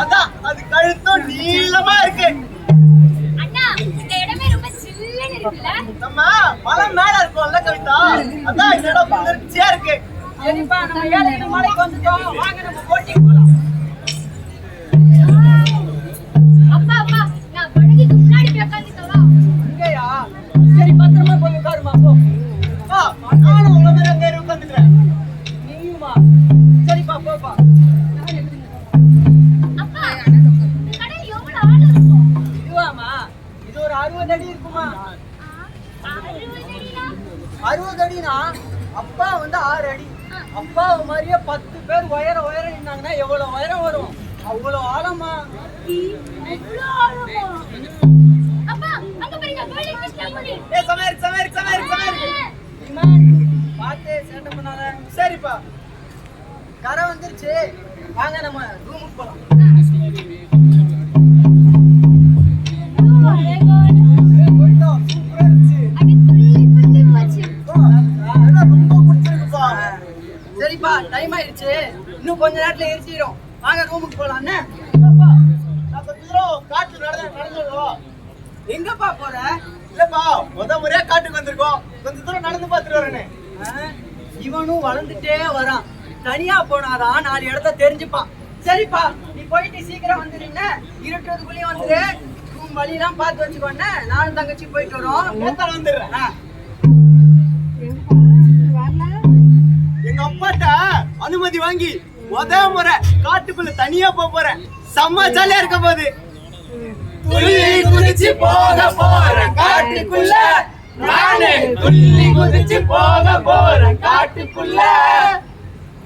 அதான் அது கழுத்தும் நீளமா இருக்கு. அண்ணா இந்த இடமே ரொம்ப சில்லுன்னு இருக்குல்ல? நம்ம மலை மேல இருக்கோம்ல கவிதா? அதான் இந்த இடம் குளிர்ச்சியா இருக்கு. சரிப்பா நம்ம ஏழு மலைக்கு வந்துட்டோம். வாங்க நம்ம போட்டிக்கு போலாம். அப்பா அப்பா நான் படகுக்கு முன்னாடி போய் உட்காந்துக்கவா இங்கயா? சரி பத்திரமா போய் உட்காருமா போ. அப்பா, நானும் உங்களை மாதிரி அங்க ஏறி உட்காந்துக்கிறேன் நீயுமா? சரிப்பா போப்பா. இது ஒரு அறுபது அடி இருக்குமா அறுபது அடினா? அப்பா வந்து ஆறு அடி. அப்பா மாதிரியே பத்து பேர் உயர உயர நின்னாங்கன்னா எவ்வளவு உயரம் வரும்? அவ்வளவு ஆழமா? இவ்வளவு ஆழமா? அப்பா அங்க பாருங்க கோயில் கிருஷ்ணாபுரி ஏ சமையல் சமையல். பார்த்து சேட்டை பண்ணாத. சரிப்பா. கரை வந்துருச்சு. வாங்க நம்ம ரூமுக்கு போலாம். இன்னும் கொஞ்ச நேரத்துல எரிச்சிடும் வாங்க ரூமுக்கு போலாம் என்ன இல்லப்பா, நான் கொஞ்ச தூரம் காட்டுல நடந்து நடந்து வருவோம். எங்கப்பா போற? இல்லப்பா முத முறையா காட்டுக்கு வந்திருக்கோம். கொஞ்ச தூரம் நடந்து பார்த்துட்டு வரேனே ஆ, இவனும் வளர்ந்துட்டே வரான். தனியா போனாதான் நாலு இடத்த தெரிஞ்சுப்பான். சரிப்பா நீ போயிட்டு சீக்கிரம் வந்துடுங்க இருட்டுறதுக்குள்ளேயும் வந்துரு. ரூம் வழியெல்லாம் பார்த்து வச்சுக்கோண்ணே நானும் தங்கச்சி போயிட்டு வரோம். ஏத்தால வந்துடுறேன். எங்க அப்பாட்ட அனுமதி வாங்கி முத முறை காட்டுக்குள்ள தனியா போக போறேன். செம்ம ஜாலியா இருக்க போகுது. துள்ளி குதிச்சு போக போறேன் காட்டுக்குள்ள. நானே துள்ளி குதிச்சு போக போறேன் காட்டுக்குள்ள.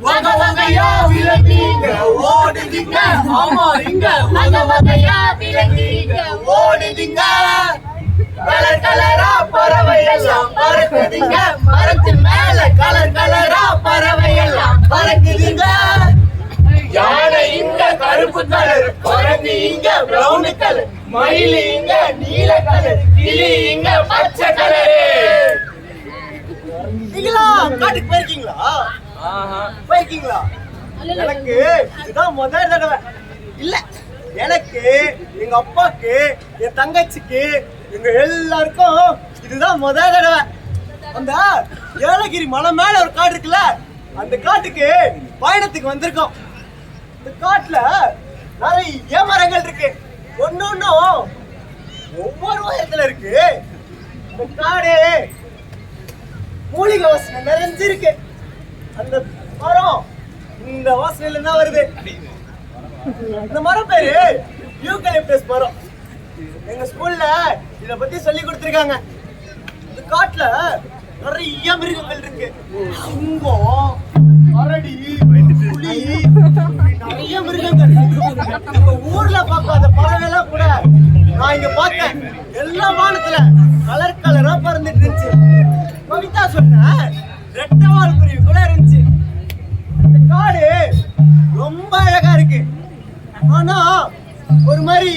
வக வகையா விலங்கிங்க ஓடுதிங்க. ஆமா இங்க. வக வகையா விலங்கிங்க ஓடுதிங்க. கலர் கலரா பறவை எல்லாம் பறக்குதுங்க. மரத்து மேல கலர் கலரா பறவை எல்லாம் பறக்குதுங்க. யானை இங்க கருப்பு கலர் குரங்கு இங்க பிரவுன் கலர் மயில் இங்க நீல கலர் கிளி இங்க பச்சை கலரு. நீங்களா? காட்டுக்கு போயிருக்கீங்களா? போயிருக்கீங்களா? எனக்கு இதுதான் முதல் தடவை. இல்ல எனக்கு எங்க அப்பாக்கு என் தங்கச்சிக்கு எங்க எல்லாருக்கும் இதுதான் முதல் தடவை. அந்த ஏலகிரி மலை மேல ஒரு காடு இருக்குல்ல அந்த காட்டுக்கு பயணத்துக்கு வந்திருக்கோம். இந்த காட்டுல நிறைய மரங்கள் இருக்கு. ஒன்னொன்னும் ஒவ்வொரு உயரத்துல இருக்கு. இந்த காடு மூலிகை வாசனை நிறைஞ்சிருக்கு. அந்த மரம் இந்த வாசனையில தான் வருது. இந்த மரம் பேரு யூகலிப்டஸ் மரம். எங்க ஸ்கூல்ல இத பத்தி சொல்லி கொடுத்துருக்காங்க. இந்த காட்டுல நிறைய மிருகங்கள் இருக்கு. சிங்கம் மரடி புலி நிறைய மிருகங்கள் நம்ம ஊர்ல பார்க்காத பறவைலாம் கூட நான் இங்க பார்த்தேன். எல்லா வானத்துல கலர் கலரா பறந்துட்டு இருந்துச்சு. கவிதா சொன்ன ரெட்டவால் குருவி கூட இருந்துச்சு. இந்த காடு ரொம்ப அழகா இருக்கு. ஆனா ஒரு மாதிரி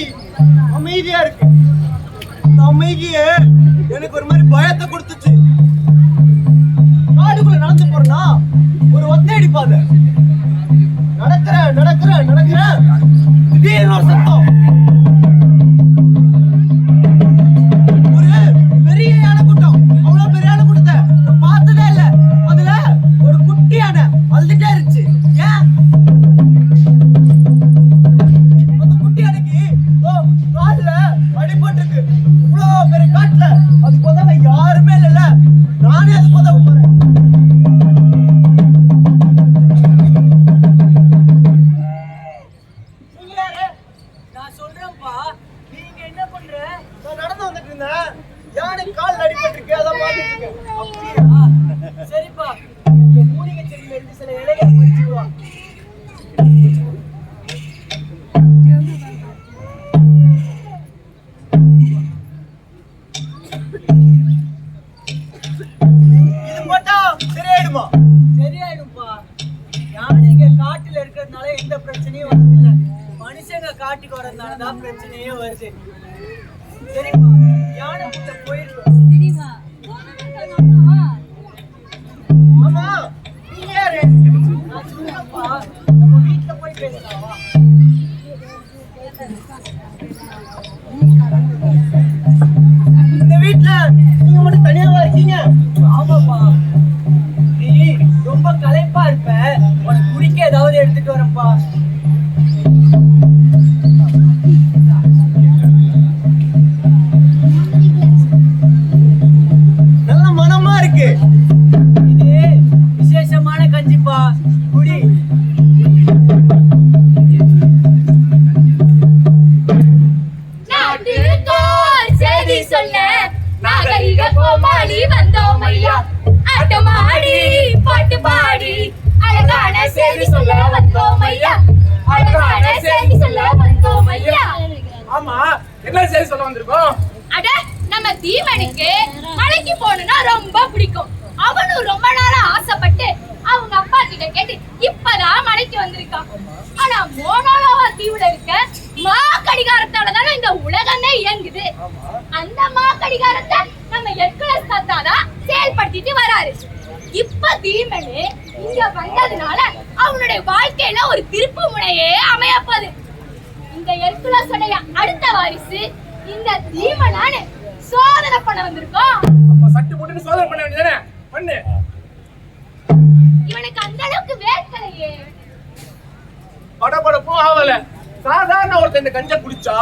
அமைதியா இருக்கு. இந்த அமைதிய எனக்கு ஒரு மாதிரி பயத்தை கொடுத்துச்சு. காடுக்குள்ள நடந்து போறேன்னா ஒரு ஒத்தையடி பாதை நடக்கிற நடக்கிற நடக்கிற. திடீர்னு ஒரு சத்தம். என்ன செய்தி சொல்ல வந்திருக்கோம்? அட நம்ம தீவனுக்கு மலைக்கு போகணும்னா ரொம்ப பிடிக்கும். அவனும் ரொம்ப நாளா ஆசைப்பட்டு அவங்க அப்பா கிட்ட கேட்டு இப்பதான் மலைக்கு வந்திருக்கான். ஆனா மோனோலோவா தீவுல இருக்க மா கடிகாரத்தால தானே இந்த உலகமே இயங்குது. அந்த மா கடிகாரத்தை நம்ம எர்குலஸ் தாத்தாதான் செயல்படுத்திட்டு வராரு. இப்ப தீமனு இங்க வந்ததுனால அவனுடைய வாழ்க்கையில ஒரு திருப்பு முனையே அமையப்போகுது. இந்த எர்குலஸுடைய அடுத்த வாரிசு இந்த தீமனானு சோதனை பண்ண வந்திருக்கோம். அப்ப சட்டு போட்டு சோதனை பண்ண வேண்டியதானே பண்ணு. இவனுக்கு அந்த அளவுக்கு வேர்க்கலையே. படபடப்பும் ஆகல சாதாரண ஒருத்தன் இந்த கஞ்ச குடிச்சா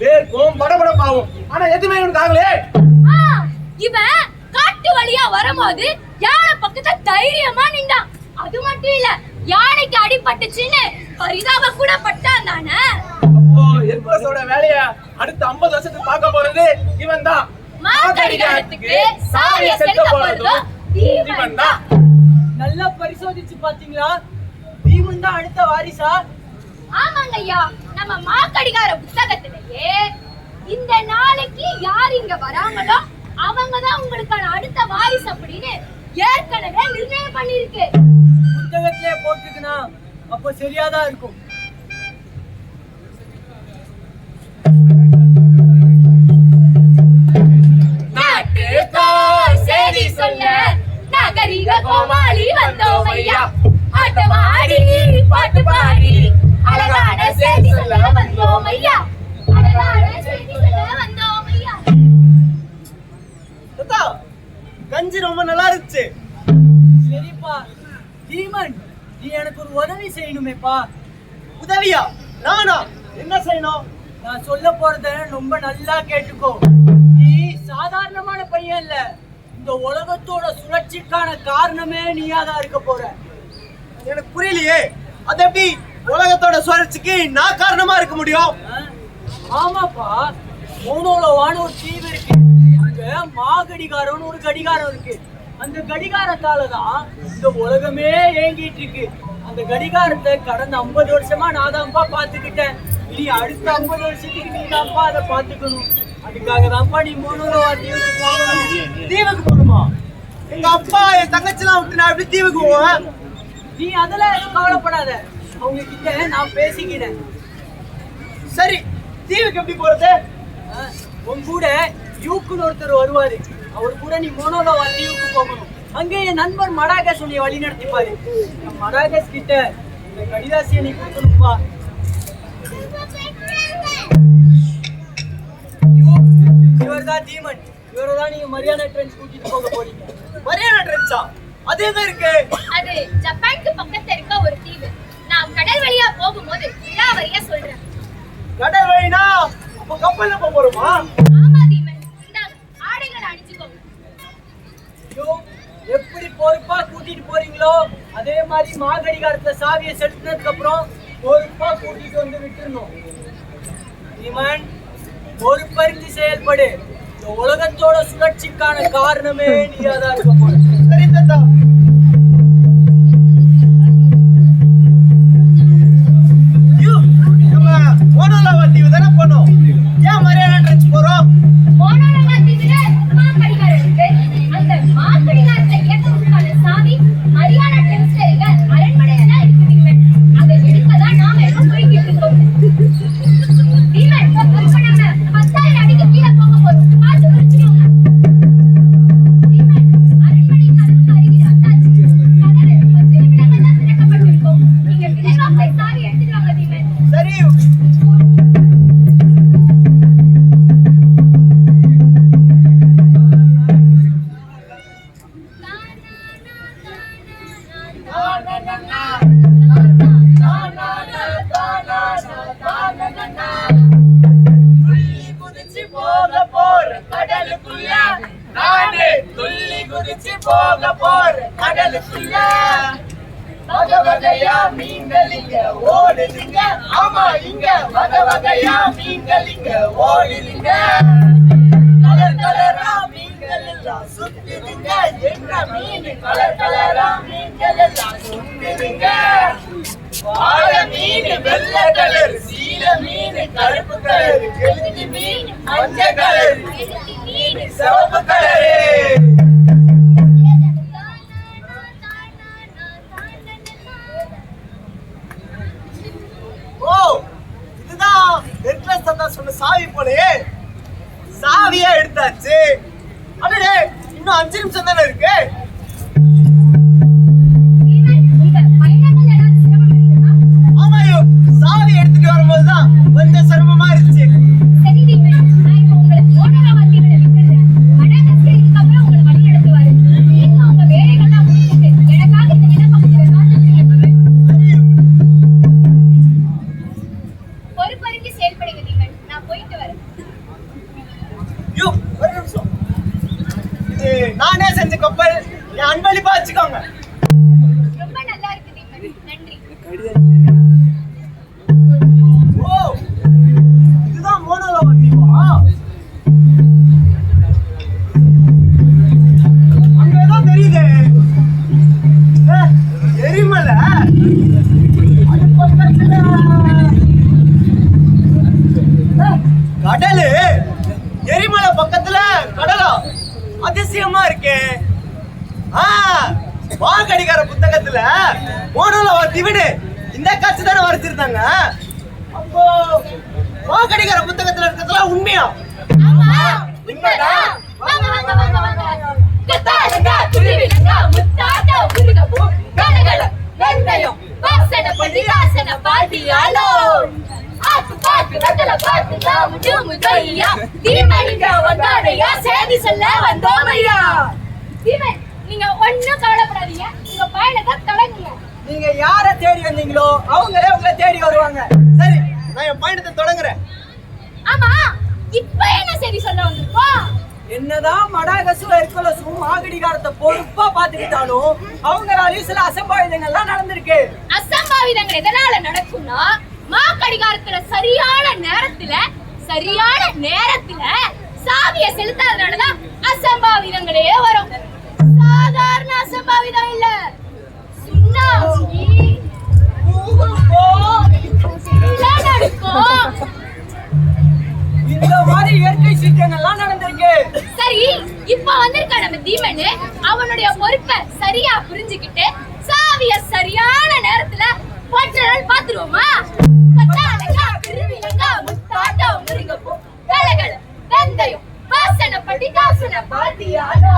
வேர்க்கும் படபடப்பாகும். ஆனா எதுவுமே இவனுக்கு ஆகலையே. ஆ, இவன் காட்டு வழியா வரும்போது யானை பக்கத்துல தைரியமா நின்றான் அது மட்டும் இல்ல யானைக்கு அடிபட்டுச்சுன்னு பரிதாப கூட பட்டான் தானே. அப்போ எர்குலஸோட வேலைய அடுத்த 50 வருஷத்துக்கு பார்க்க போறது இவன் தான் நல்லா பரிசோதிச்சு பாத்தீங்களா பீமன் தான் அடுத்த வாரிசா? ஆமாங்க ஐயா. நம்ம மாக்கடிகார புத்தகத்திலேயே இந்த நாளைக்கு யார் இங்க வராங்களோ அவங்க தான் உங்களுக்கான அடுத்த வாரிசு அப்படின்னு ஏற்கனவே நிர்ணயம் பண்ணிருக்கு புத்தகத்திலே போட்டிருக்குனா அப்போ சரியாதான் இருக்கும் நாட்டுக்கோர் செய்தி சொல்ல நாகரிக கோமாளி வந்தோம் ஐயா. ஆட்டமாடி பாட்டு பாடி அழகான செய்தி சொல்ல வந்தோம் ஐயா. அழகான செய்தி சொல்ல வந்தோம் ஐயா. தாத்தா கஞ்சி ரொம்ப நல்லா இருந்துச்சு சரிப்பா. தீமன் நீ எனக்கு ஒரு உதவி செய்யணுமேப்பா. உதவியா? நானா? என்ன செய்யணும்? நான் சொல்ல போறத ரொம்ப நல்லா கேட்டுக்கோ. நீ சாதாரணமான பையன் இல்ல. இந்த உலகத்தோட சுழற்சிக்கான காரணமே நீயா தான் இருக்க போற. எனக்கு புரியலையே. அது எப்படி உலகத்தோட சுழற்சிக்கு நான் காரணமா இருக்க முடியும்? ஆமாப்பா. மோனோலோவான ஒரு தீவு இருக்கு. அங்க மாகடிகாரம்னு ஒரு கடிகாரம் இருக்கு. அந்த கடிகாரத்தால தான் இந்த உலகமே ஏங்கிட்டு இருக்கு. அந்த கடிகாரத்தை கடந்த 50 வருஷமா நான் தான்ப்பா பாத்துக்கிட்டேன் நீ அடுத்த 50 வருஷத்துக்கு நீ தான்ப்பா அதை பார்த்துக்கணும். அதுக்காக தான்ப்பா நீ மோனோலோவா தீவுக்கு போகணும். தீவுக்கு போகணுமா? எங்க அப்பா என் தங்கச்சிலாம் விட்டு நான் எப்படி தீவுக்கு போவேன்? நீ அதெல்லாம் கவலைப்படாத. அவங்க கிட்ட நான் பேசிக்கிறேன். சரி தீவுக்கு எப்படி போறது? உன் கூட யூக்குன்னு ஒருத்தர் வருவாரு. அவர் கூட நீ மோனோலோவா தீவுக்கு போகணும். அங்கே என் நண்பர் மடாகஸ் உன்னை வழி நடத்திப்பாரு. மடாகஸ் கிட்ட இந்த கடிதாசியை நீ கொடுக்கணும்ப்பா. இவர் தான் தீமன் இவரை தான் நீங்க மரியாதை ட்ரெண்ட்ஸ் கூட்டிட்டு போக போறீங்க. மரியாதை ட்ரெச்சா அது எங்க இருக்கு? அது ஜப்பானுக்கு பக்கத்துல இருக்க ஒரு தீவு. நான் கடல் வழியா போகும்போது விழாவறியா சொல்றேன். கடல் வழினா? அப்ப கப்பல்ல போக போறோமா? ஆமா தீமன் இந்தாங்க ஆடைகளை அணிஞ்சுக்கோங்க ஐயோ எப்படி பொறுப்பா கூட்டிட்டு போறீங்களோ? அதே மாதிரி மாகடிகாரத்துல சாவியை செலுத்தினதுக்கு அப்புறம் பொறுப்பா கூட்டிட்டு வந்து விட்டுறணும். இவன் பொறுப்பறிந்து செயல்படு. இந்த உலகத்தோட சுழற்சிக்கான காரணமே நீயாதான் இருக்க போற. கலர் கலரா மீன்கள் எல்லாம் சுத்துதுங்க வாழை மீன் வெள்ள கலர் சீல மீன் கருப்பு கலர் கெளுத்தி மீன் மஞ்சள் கலர் மீன் சிவப்பு கலரு. ஓ இதுதான் நெக்லஸ் தந்தா சொன்ன சாவி போலயே. சாவியா எடுத்தாச்சு. அடடே இன்னும் அஞ்சு நிமிஷம் தானே இருக்கு? வந்தோமையா தீமன் நீங்க ஒண்ணும் கவலைப்படாதீங்க. உங்க பயணத்தை தொடங்குங்க நீங்க யார தேடி வந்தீங்களோ அவங்களே உங்களை தேடி வருவாங்க. சரி நான் என் பயணத்தை தொடங்குறேன். ஆமா இப்ப என்ன செய்தி சொல்ல வந்திருக்கோம் என்னதான் மடாகசும் எர்குலஸும் மாகடிகாரத்தை பொறுப்பா பாத்துக்கிட்டாலும் அவங்களாலையும் சில அசம்பாவிதங்கள்லாம் நடந்திருக்கு. அசம்பாவிதங்கள் எதனால நடக்கும்னா மா கடிகாரத்துல சரியான நேரத்துல சரியான நேரத்துல சாவிய செலுத்தாதனாலதான் அசம்பாவிதங்களே வரும். சாதாரண அசம்பாவிதம் இல்ல. மாதிரி இயற்கை சீற்றங்கள்லாம் நடந்திருக்கு. சரி இப்ப வந்திருக்க நம்ம தீமனு அவனுடைய பொறுப்பை சரியா புரிஞ்சுக்கிட்டு சாவிய சரியான நேரத்துல போட்டுறான்னு பாத்துருவோமா வெந்தயம், வாசனை பட்டி தாசனை பாத்தியாலோ.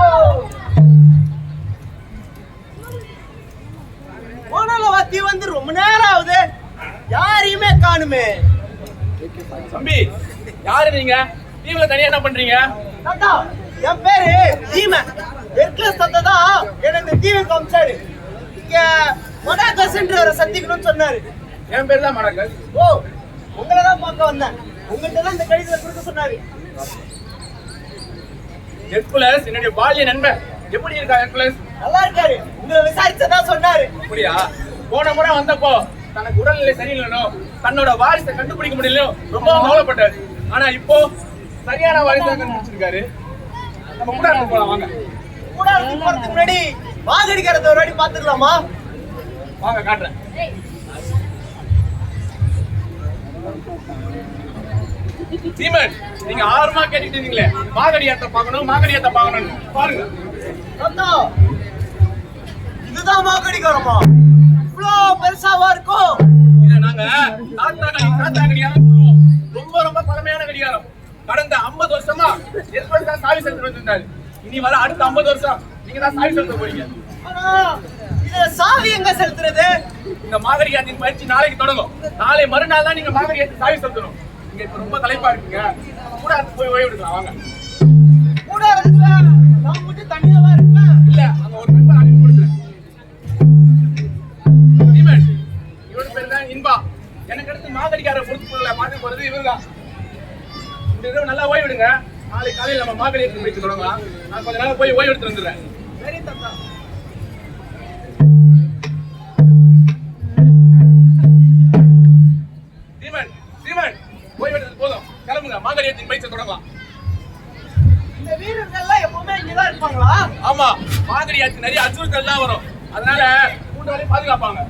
மோனோலா வாத்தி வந்து ரொம்ப நேரம் ஆகுது. யாரையுமே காணுமே. தம்பி யாரு நீங்க? நீங்கள தனியா என்ன பண்றீங்க? என் பேரு தீமன் நெக்லஸ் தாத்தா தான். என்ன இந்த தீவை காமிச்சாரு இங்க மொனாகஸ்ன்ற சந்திக்கணும்னு சொன்னாரு. என் பேர் தான் மடக்கல் ஓ உங்களை தான் பார்க்க வந்தேன். உங்கள்கிட்ட தான் இந்த கடிதத்தை கொடுக்க சொன்னாரு. ஹெர்குலஸ் என்னுடைய பால்ய நண்பன் எப்படி இருக்கா ஹெர்குலஸ் நல்லா இருக்காரு. உங்களை விசாரிச்சதா சொன்னாரு. அப்படியா? போன முறை வந்தப்போ தனக்கு உடல்நிலை சரியில்லைனோ தன்னோட வாரிசை கண்டுபிடிக்க முடியலையோ ரொம்ப கவலைப்பட்டாரு. ஆனா இப்போ சரியான வாரிசை கண்டுபிடிச்சிருக்காரு நம்ம கூட போலாம் வாங்க. கூடாரத்துக்கு போறதுக்கு முன்னாடி வாகடிக்கிறத ஒரு வாட்டி பாத்துக்கலாமா வாங்க காட்டுறேன். சீமன் நீங்க ஆர்வமா கேட்டுட்டு இருந்தீங்களே. மாகடியாத்த பார்க்கணும் மாகடியாத்த பார்க்கணும் பாருங்க. இதுதான் வாகடிக்கிறோமா இவ்வளோ பெருசாவா இருக்கும்? இத நாங்க தாத்தா கடி கடிகாரம் கடந்த 50 வருஷமா எப்படி தான் சாவி செலுத்தி வந்திருந்தாரு. இனி வர அடுத்த 50 வருஷம் நீங்க தான் சாவி செலுத்த போறீங்க. இதுல சாவி எங்க செலுத்துறது? இந்த மாகடியாத்தின் பயிற்சி நாளைக்கு தொடங்கும். நாளை மறுநாள் தான் நீங்க மாகடியாத்தி சாவி செலுத்தணும். நீங்க இப்ப ரொம்ப தலைப்பா இருக்கீங்க. கூட போய் ஓய்வு எடுக்கலாம் வாங்க. கூடாரத்துல நான் மட்டும் தனியாவா இருப்பேன் இல்ல அங்க ஒரு நண்பர் அனுப்பி கொடுத்துறேன் சீமன் இவரு பேர் தான் இன்பா. எனக்கு அடுத்து மாகடிக்கார பொறுப்புகளை மாற்றி போறது இவர்தான். இந்த இரவு நல்லா ஓய்வு எடுங்க. நாளை காலையில் நம்ம மாகடியாத்தி பயிற்சி தொடங்கலாம். நான் கொஞ்ச நாள் போய் ஓய்வு எடுத்து வந்துடுறேன். சரி தாத்தா சீமன் சீமன் போதும். கிளம்புங்க. மாங்கடியத்தின் பயிற்சி தொடங்கலாம். இந்த வீரர்கள்லாம் எப்பவுமே இங்கதான் இருப்பாங்களா? ஆமா. மாங்கடியாத்து நிறைய அச்சுறுத்தல்லாம் வரும். அதனால வரையும் பாதுகாப்பாங்க.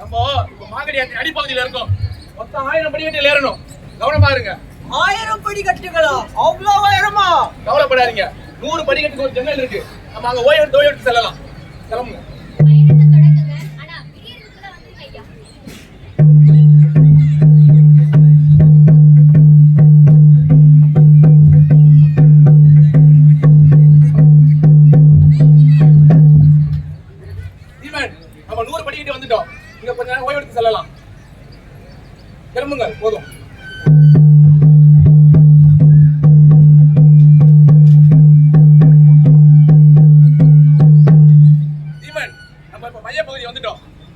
நம்ம இப்ப மாங்கடியாத்தின் அடிப்பகுதியில இருக்கோம். மொத்தம் ஆயிரம் படிக்கட்டில் ஏறணும். கவனமா இருங்க ஆயிரம் படி கட்டுகளா? அவ்வளோ உயரமா கவலைப்படாதீங்க. நூறு படிக்கட்டுக்கு ஒரு ஜன்னல் இருக்கு. நம்ம அங்க ஓய்வெடுத்து ஓய்வெடுத்து செல்லலாம். கிளம்புங்க.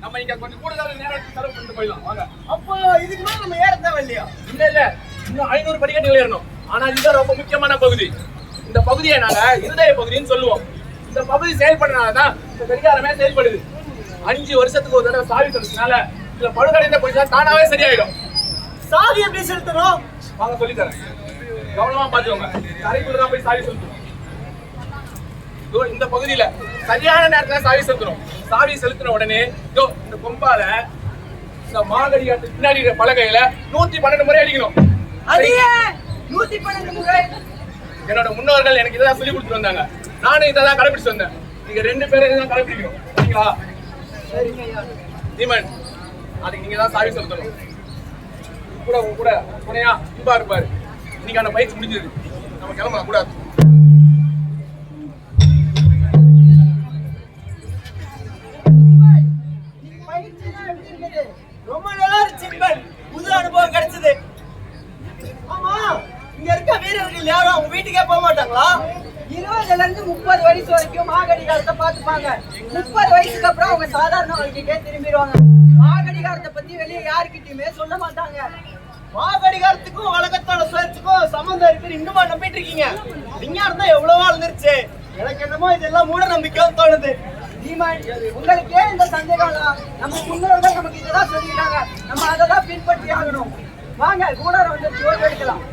நம்ம இங்க கொஞ்சம் கூடுதல் நேரம் செலவு பண்ணிட்டு போயிடலாம். வாங்க. அப்போ இதுக்கு மேல நம்ம ஏற தேவையில்லையா? இல்ல இல்ல. இன்னும் ஐநூறு படிக்கட்டுகள் ஏறணும். ஆனா இதுதான் ரொம்ப முக்கியமான பகுதி. இந்த பகுதியை நாங்க இருதய பகுதின்னு சொல்லுவோம். இந்த பகுதி செயல்படுறதுனாலதான் இந்த கடிகாரமே செயல்படுது. அஞ்சு வருஷத்துக்கு ஒரு தடவை சாவி தரதுனால இதுல பழுதடைந்த கொஞ்சம் தானாவே சரியாயிடும். சாவி எப்படி செலுத்தணும்? வாங்க சொல்லி தரேன். கவனமா பாத்துக்கோங்க அறைக்குள்ள தான் போய் சாவி செலுத்தணும். இந்த பகுதியில சரியான நேரத்துல சாவி செலுத்தணும். சாவி செலுத்தின உடனே இதோ இந்த கொம்பால இந்த மாகடியாட்டு பின்னாடி பலகையில நூத்தி பன்னெண்டு முறை அடிக்கணும். நூத்தி பன்னெண்டு முறை. என்னோட முன்னோர்கள் எனக்கு இதான் சொல்லி கொடுத்துட்டு வந்தாங்க. நானும் இதை தான் கடைபிடிச்சு வந்தேன். நீங்க ரெண்டு பேரும் இதை தான் கடைபிடிக்கணும் சரிங்களா தீமன் அதுக்கு நீங்க தான் சாவி செலுத்தணும். கூட உங்க கூட துணையா இன்பா இருப்பாரு. இன்னைக்கான பயிற்சி முடிஞ்சது. நம்ம கிளம்பலாம். கூடாது. புது கிடைச்சது. ஆமா இங்க இருக்க வீரர்கள் யாரும் அவங்க வீட்டுக்கே போக மாட்டாங்களா? இருபதுல இருந்து முப்பது வயசு வரைக்கும் மாகடிகாரத்தை பார்த்துப்பாங்க. முப்பது வயசுக்கு அப்புறம் அவங்க சாதாரண வாழ்க்கைக்கே திரும்பிடுவாங்க. மாகடிகாரத்தை பத்தி வெளியே யாருக்கிட்டயுமே சொல்ல மாட்டாங்க. மாகடிகாரத்துக்கும் வழக்கத்தோட சுழற்சிக்கும் சம்பந்தம் இருக்குன்னு இன்னுமா நம்பிட்டு இருக்கீங்க. விஞ்ஞானம் தான் எவ்வளவோ இருந்துருச்சு எனக்கு என்னமோ இதெல்லாம் மூட நம்பிக்கையும் தோணுது. உங்களுக்கு ஏன் இந்த சந்தேகம்லாம் நம்ம முன்னோர்கள் நமக்கு இதெல்லாம் சொல்லிட்டாங்க நம்ம அதை தான் பின்பற்றி ஆகணும். வாங்க கூடாரம் வந்து சோறு எடுக்கலாம்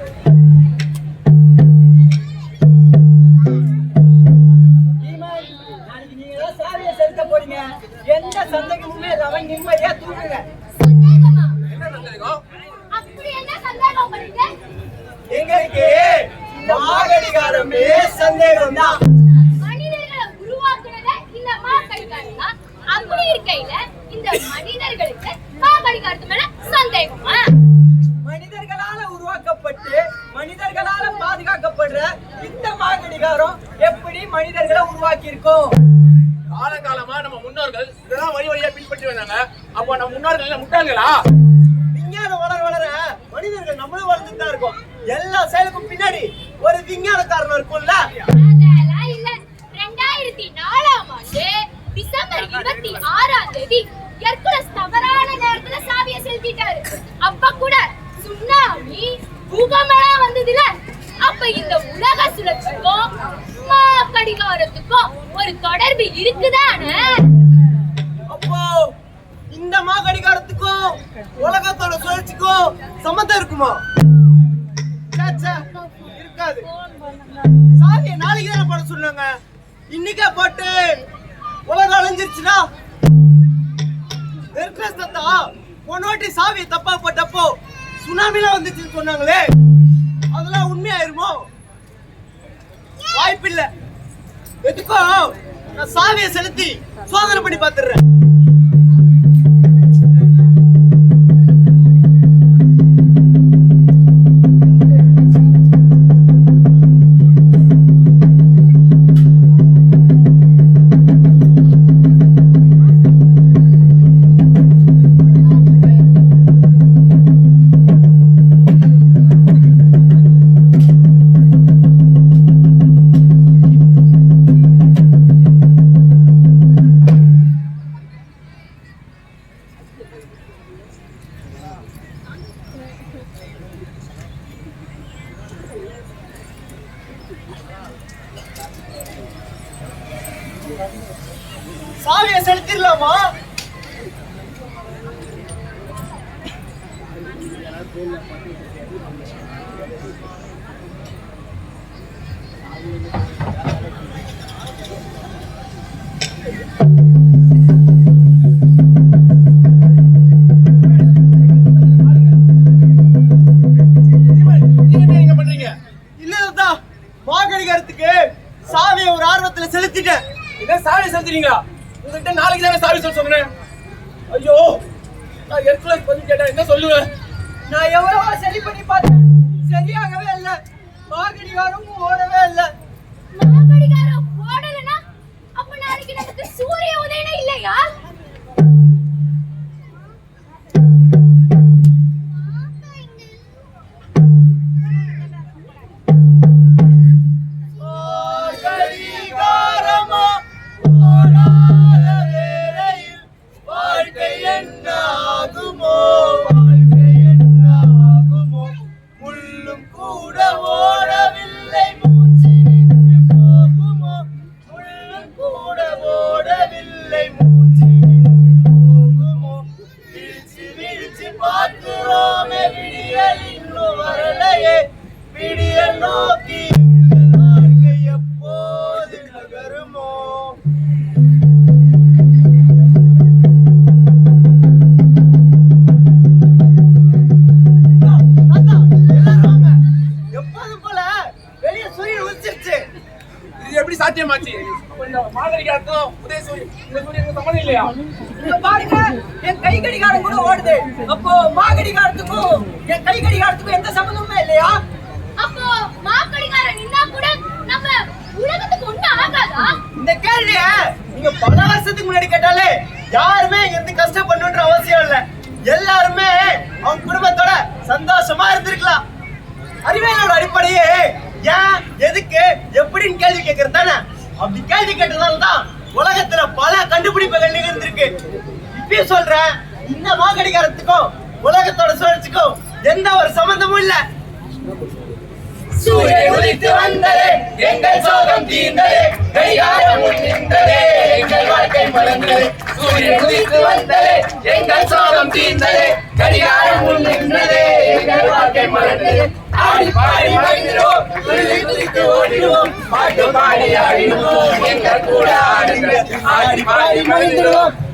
எந்த சந்தேகமுமே இல்லாம நிம்மதியா தூங்குங்க. சந்தேகமா? என்ன சந்தேகம்? அப்படி என்ன சந்தேகம் பண்ணுங்க எங்களுக்கு சந்தேகம் தான் மனிதர்களை உருவாக்குனத இந்த மாக்கடிகாரம் தான் அப்படி இருக்கையில இந்த மனிதர்களுக்கு மாக்கடிகாரத்து மேல சந்தேகமா? மனிதர்களால உருவாக்கப்பட்டு மனிதர்களால பாதுகாக்கப்படுற இந்த மாகடிகாரம் எப்படி மனிதர்களை உருவாக்கி இருக்கோம் காலங்காலமா நம்ம முன்னோர்கள் இதெல்லாம் வழி வழியா பின்பற்றி வந்தாங்க. அப்போ நம்ம முன்னோர்கள் என்ன முட்டாள்களா? விஞ்ஞானம் வளர வளர மனிதர்கள் நம்மளும் வளர்ந்துட்டு தான் இருக்கோம். எல்லா செயலுக்கும் பின்னாடி ஒரு விஞ்ஞான காரணம் இருக்கும்ல ரெண்டாயிரத்தி ஆண்டு டிசம்பர் இருபத்தி ஆறாம் தேதி ஹெர்குலஸ் தவறான நேரத்துல சாவிய செலுத்திட்டாரு. அப்ப கூட சுனாமி பூகமெல்லாம் வந்ததுல அப்ப இந்த உலக சுழற்சிக்கும் கடிகாரத்துக்கும் ஒரு தொடர்பு இருக்குதானே? அப்போ இந்த மாகடிகாரத்துக்கும் உலகத்தோட சுழற்சிக்கும் சம்மந்தம் இருக்குமா? இருக்காது. சாவிய நாளைக்கு தானே போட சொன்னாங்க. இன்னைக்கே போட்டு உலகம் அழிஞ்சிருச்சுனா ஹெர்குலஸ் தாத்தா போன சாவியை தப்பா போட்டப்போ சுனாமிலாம் வந்துச்சுன்னு சொன்னாங்களே. அதெல்லாம் உண்மையாயிருமோ? வாய்ப்பில்லை. எதுக்கோ? நான் சாவியை செலுத்தி சோதனை பண்ணி பார்த்துடுறேன். நாளைக்கு தானே சாவி சொல்ல சொன்னேன். ஐயோ நான் ஹெர்குலஸ் பண்ணி கேட்டேன். என்ன சொல்லுவேன் நான் எவ்வளவோ சரி பண்ணி பார்த்தேன். சூரியன் உதிச்சிருச்சு. இது எப்படி சாத்தியமாச்சு? இந்த மாதரிகாரத்தும் உதயசூரியன் இந்த சூரியனுக்கு சம்மந்தம் இல்லையா? பாருங்க என் கை கடிகாரம் கூட ஓடுது. அப்போ மாகடிகாரத்துக்கும் என் கை கடிகாரத்துக்கும் எந்த சம்மந்தமுமே இல்லையா? அப்போ நின்னா கூட நம்ம உலகத்துக்கு ஒண்ணும் ஆகாதா? இந்த கேள்விய நீங்க பல வருஷத்துக்கு முன்னாடி கேட்டாலே யாருமே இங்க இருந்து கஷ்டப்படணுன்ற அவசியம் இல்ல. எல்லாருமே அவங்க குடும்பத்தோட சந்தோஷமா இருந்திருக்கலாம். அறிவியலோட அடிப்படையே ஏன் எதுக்கு எப்படின்னு கேள்வி கேட்கறது தானே? அப்படி கேள்வி கேட்டதால தான் உலகத்துல பல கண்டுபிடிப்புகள் நிகழ்ந்திருக்கு. இப்பயும் சொல்றேன் இந்த மாகடிகாரத்துக்கும் உலகத்தோட சுழற்சிக்கும் எந்த ஒரு சம்பந்தமும் இல்ல. சூரியன் உதித்து வந்ததே எங்கள் சோகம் தீர்ந்ததே கையாரம் நின்றதே எங்கள் வாழ்க்கை மலர்ந்ததே. சூரியன் வந்ததே எங்கள் சோகம் தீர்ந்ததே கடிகாரம் முன் நின்றதே. எங்கள் வாழ்க்கை ஆடி பாடி துள்ளி குதித்து ஓடிடுவோம் பாட்டு பாடி ஆடிடுவோம் எங்கள் கூட ஆடுங்க ஆடி பாடி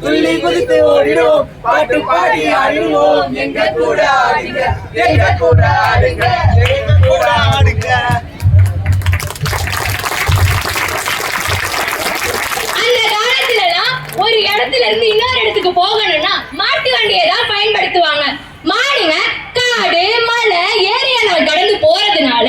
துள்ளி குதித்து ஓடிடுவோம் பாட்டு பாடி ஆடிடுவோம் எங்கள் கூட ஆடுங்க எங்கள் கூட ஆடுங்க எங்க கூட ஆடுங்க அந்த காலத்துலலாம் ஒரு இடத்துல இருந்து இன்னொரு இடத்துக்கு போகணும்னா மாட்டு வண்டியை தான் பயன்படுத்துவாங்க. மாடுங்க காடு மலை ஏரியெல்லாம் கடந்து போறதுனால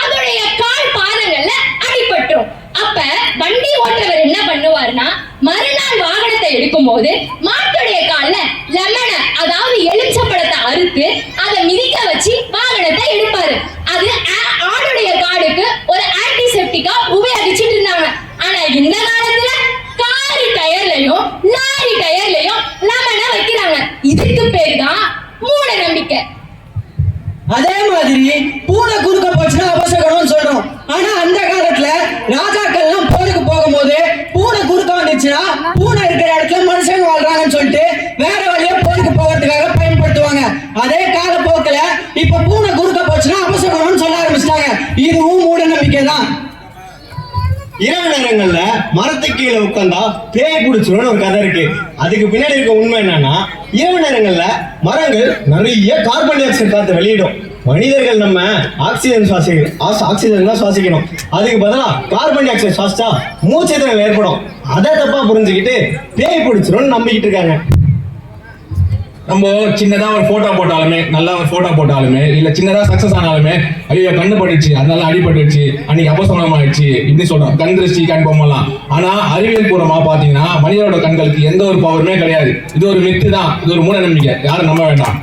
அதோடைய கால் பாதங்கள்ல அடிபட்டுரும். அப்ப வண்டி ஓட்டுறவர் என்ன பண்ணுவாருன்னா மறுநாள் வாகனத்தை எடுக்கும்போது மாட்டுடைய கால்ல லெமன அதாவது எலுமிச்சப்பழத்தை அறுத்து அதை மிதிக்க வச்சு வாகனத்தை எடுப்பாரு அது ஆ- ஆடுடைய காடுக்கு ஒரு ஆன்டிசெப்டிக்கா உபயோகிச்சுட்டு இருந்தாங்க ஆனா இந்த காலத்துல காரு டயர்லயும் லாரி டயர்லயும் லெமன வைக்கிறாங்க இதுக்கு பேரு தான் மூட நம்பிக்கை அதே மாதிரி பூனை குறுக்க போச்சுன்னா அபசகனம்னு சொல்றோம் ஆனா அந்த காலத்துல ராஜாக்கள்லாம் போருக்கு போகும்போது பூனை குறுக்க வந்துச்சுன்னா பூனை இருக்கிற இடத்துல மனுஷங்க வாழ்றாங்கன்னு சொல்லிட்டு வேற வழியா போருக்கு போகிறதுக்காக பயன்படுத்துவாங்க அதே காலப்போக்கில் இப்ப பூனை குறுக்க போச்சுன்னா அபசகனம்னு சொல்ல ஆரம்பிச்சிட்டாங்க இதுவும் மூட நம்பிக்கை தான் இரவு நேரங்கள்ல மரத்துக்கு கீழே உட்காந்தா பேய் பிடிச்சிரும்னு ஒரு கதை இருக்கு. அதுக்கு பின்னாடி இருக்க உண்மை என்னன்னா இரவு நேரங்கள்ல மரங்கள் நிறைய கார்பன் டை ஆக்சைடு காத்து வெளியிடும். மனிதர்கள் நம்ம ஆக்சிஜன் சுவாசி ஆஸ்- ஆக்சிஜன் தான் சுவாசிக்கணும். அதுக்கு பதிலாக கார்பன் டை ஆக்சைடு சுவாசிச்சா மூச்சு ஏற்படும். அதை தப்பா புரிஞ்சுக்கிட்டு பேய் பிடிச்சிரும்னு நம்பிக்கிட்டு இருக்காங்க. நம்ம சின்னதா ஒரு போட்டோ போட்டாலுமே நல்லா ஒரு போட்டோ போட்டாலுமே இல்ல சின்னதா சக்சஸ் ஆனாலுமே ஐயோ கண்ணு பட்டுச்சு அதனால அடிபட்டுச்சு அன்னைக்கு அபசமனம் ஆயிடுச்சு இப்படி சொல்றோம். கண் திருஷ்டி கண் பொம்மலாம் ஆனா அறிவியல் பூர்வமா பாத்தீங்கன்னா மனிதனோட கண்களுக்கு எந்த ஒரு பவருமே கிடையாது. இது ஒரு மித்து தான் இது ஒரு மூட நம்பிக்கை. யாரும் நம்ப வேண்டாம்.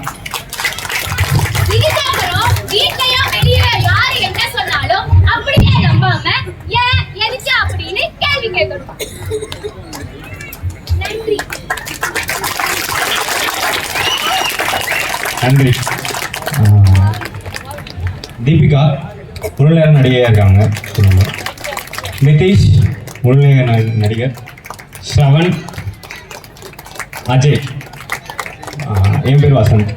நன்றி. தீபிகா முழு நடிகையாக இருக்காங்க. சொல்லுங்கள் நிதிஷ் முழு நடிகர். ஸ்ரவன் அஜய். என் பேர் வசந்த்.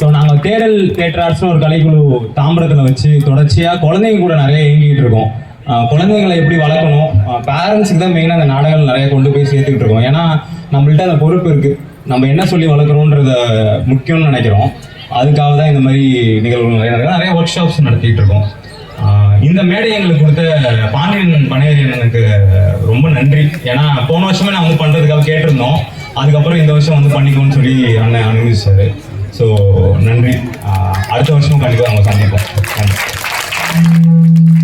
ஸோ நாங்கள் தேடல் தேட்டர் ஆர்ட்ஸ்னு ஒரு கலைக்குழு தாம்பரத்தில் வச்சு தொடர்ச்சியாக குழந்தைங்க கூட நிறைய இயங்கிட்டு இருக்கோம். குழந்தைங்களை எப்படி வளர்க்கணும்? பேரண்ட்ஸுக்கு தான் மெயினாக அந்த நாடகங்கள் நிறைய கொண்டு போய் சேர்த்துக்கிட்டு இருக்கோம். ஏன்னா நம்மள்ட்ட அந்த பொறுப்பு இருக்குது நம்ம என்ன சொல்லி வளர்க்குறோன்றத முக்கியம்னு நினைக்கிறோம். அதுக்காக தான் இந்த மாதிரி நிகழ்வுகள் நிறைய நடக்குது. நிறைய ஒர்க் ஷாப்ஸ் நடத்திட்டு இருக்கோம். இந்த மேடை எங்களுக்கு கொடுத்த பாண்டியன் பனையரி எனக்கு ரொம்ப நன்றி. ஏன்னா போன வருஷமே நான் வந்து பண்ணுறதுக்காக கேட்டிருந்தோம். அதுக்கப்புறம் இந்த வருஷம் வந்து பண்ணிக்கோன்னு சொல்லி அண்ணன் அனுமதிச்சாரு. ஸோ நன்றி. அடுத்த வருஷமும் கண்டிப்பாக நம்ம சந்திப்போம். நன்றி.